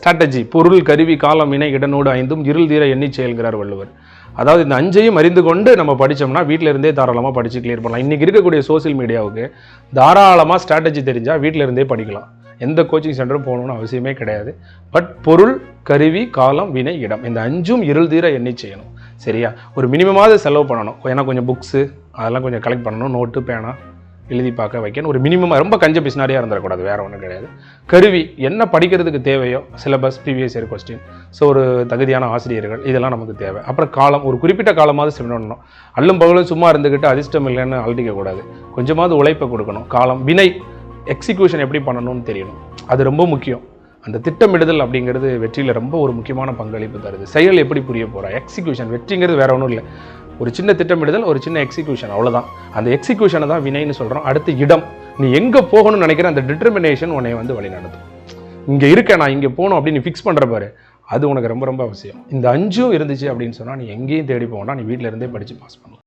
Strategy பொருள் கருவி காலம் இணை இடனோடு ஐந்தும் இருள் தீர எண்ணி செயல்கிறார் வள்ளுவர். அதாவது இந்த அஞ்சையும் அறிந்து கொண்டு நம்ம படித்தோம்னா வீட்டிலிருந்தே தாராளமாக படித்து கிளியர் பண்ணலாம். இன்றைக்கி இருக்கக்கூடிய சோஷியல் மீடியாவுக்கு தாராளமாக ஸ்ட்ராட்டஜி தெரிஞ்சால் வீட்டிலிருந்தே படிக்கலாம். எந்த கோச்சிங் சென்டரும் போகணும்னு அவசியமே கிடையாது. பட் பொருள் கருவி காலம் வினை இடம் இந்த அஞ்சும் இருள் தீர எண்ணி செய்யணும். சரியா? ஒரு மினிமமாவது செலவு பண்ணணும். ஏன்னா கொஞ்சம் புக்ஸு அதெல்லாம் கொஞ்சம் கலெக்ட் பண்ணணும். நோட்டு பேனா எழுதி பார்க்க வைக்கணும். ஒரு மினிமம் ரொம்ப கஞ்ச பிசினாரியாக இருந்துடக்கூடாது வேறு ஒன்றும் கிடையாது. கருவி என்ன படிக்கிறதுக்கு தேவையோ syllabus previous year question so ஒரு தகுதியான ஆசிரியர்கள் இதெல்லாம் நமக்கு தேவை. அப்புறம் காலம் ஒரு குறிப்பிட்ட காலமாவது ஸ்பெண்ட் அல்லும் பகலும் சும்மா இருந்துக்கிட்டு அதிர்ஷ்டம் இல்லைன்னு அழட்டிக்க கூடாது. கொஞ்சமாவது உழைப்பை கொடுக்கணும். காலம் வினை எக்ஸிக்யூஷன் எப்படி பண்ணணும்னு தெரியணும். அது ரொம்ப முக்கியம். அந்த திட்டமிடுதல் அப்படிங்கிறது வெற்றியில் ரொம்ப ஒரு முக்கியமான பங்களிப்பு தருது. செயல் எப்படி புரிய போகிறா எக்ஸிக்யூஷன் வெற்றிங்கிறது வேற ஒன்றும் இல்லை. ஒரு சின்ன திட்டமிடுதல் ஒரு சின்ன எக்ஸிக்யூஷன் அவ்வளோதான் அந்த எக்ஸிக்யூஷனை தான் வினைன்னு சொல்கிறோம் அடுத்து இடம். நீ எங்கே போகணும்னு நினைக்கிற அந்த டிட்டர்மினேஷன் உன்னை வந்து வழி நடத்தும் இங்கே இருக்க நான் இங்கே போகணும் அப்படின்னு நீ ஃபிக்ஸ் பண்ணுற பாரு. அது உனக்கு ரொம்ப ரொம்ப அவசியம். இந்த அஞ்சும் இருந்துச்சு அப்படின்னு சொன்னால் நீ எங்கேயும் தேடி போகணும் நீ வீட்டில் இருந்தே படித்து பாஸ் பண்ணலாம்.